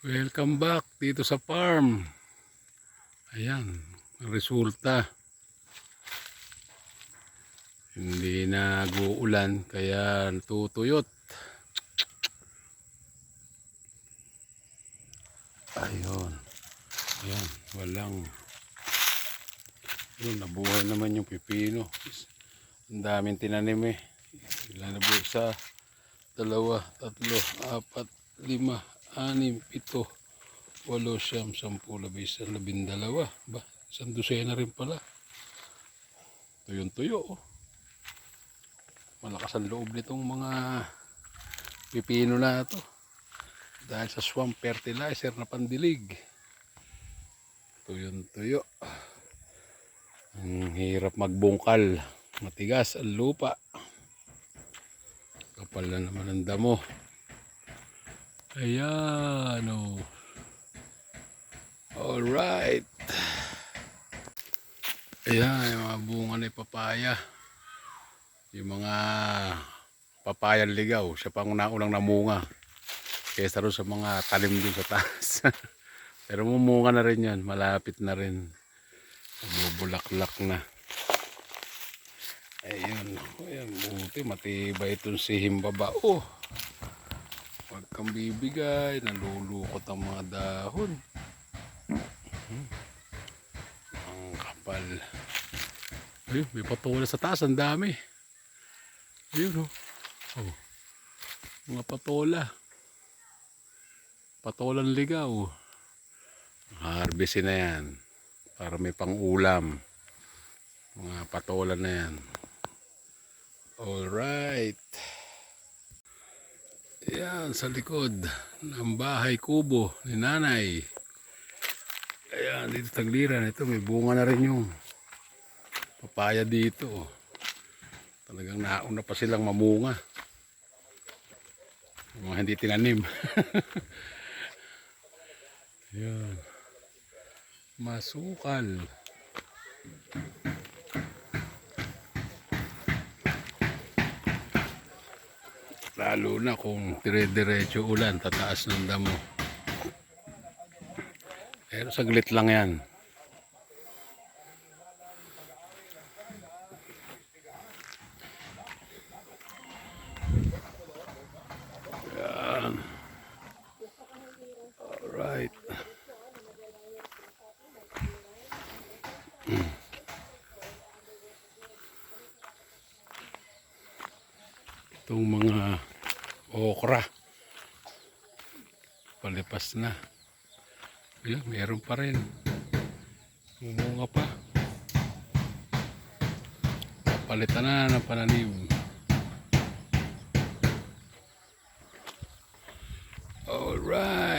Welcome back dito sa farm. Ayan, resulta. Hindi nag-uulan kaya tutuyot. Ayun. Ayan, walang yun, nabuhay naman yung pipino. Ang daming tinanim eh. Ilan na? Isa, dalawa, tatlo, apat, lima, anim, pito, walo, siyam, sampu, labis, labindalawa. Ba, isang dosena rin pala. Tuyong tuyo. Oh. Malakas ang loob nitong mga pipino na to. Dahil sa swamp fertilizer na pandilig. Tuyong tuyo. Ang hirap magbungkal. Matigas ang lupa. Kapal na naman ang damo. Ayan, oh. Alright. Ayan, yung mga bunga ni papaya. Yung mga papayang ligaw. Siya pang naunang namunga. Kesa rin sa mga talim doon sa taas. Pero mumunga na rin yan. Malapit na rin. Bubulaklak na. Ayun. Ayan, buti. Matibay itong si Himbaba. Oh. Huwag kang bibigay. Nalulukot ang mga dahon. Hmm. Ang kapal. Ayun, may patola sa taas. Ang dami. Ayun, oh. oh. Mga patola. Patolang ligaw. Harvestin na yan. Para may pang-ulam. Mga patola na yan. Alright. Ayan, sa likod ng bahay kubo ni nanay. Ayan, dito tagliran. Ito, may bunga na rin yung papaya dito. Talagang nauna pa silang mamunga. Yung Mga hindi tinanim. Ayan. Masukal. Lalo na kung dire-diretso ulan, tataas ng damo. Pero saglit lang yan. Yan. Alright. itong mga okra. Palipas na. Yun meron pa rin. Mumunga pa. Papalitan na ng pananim alright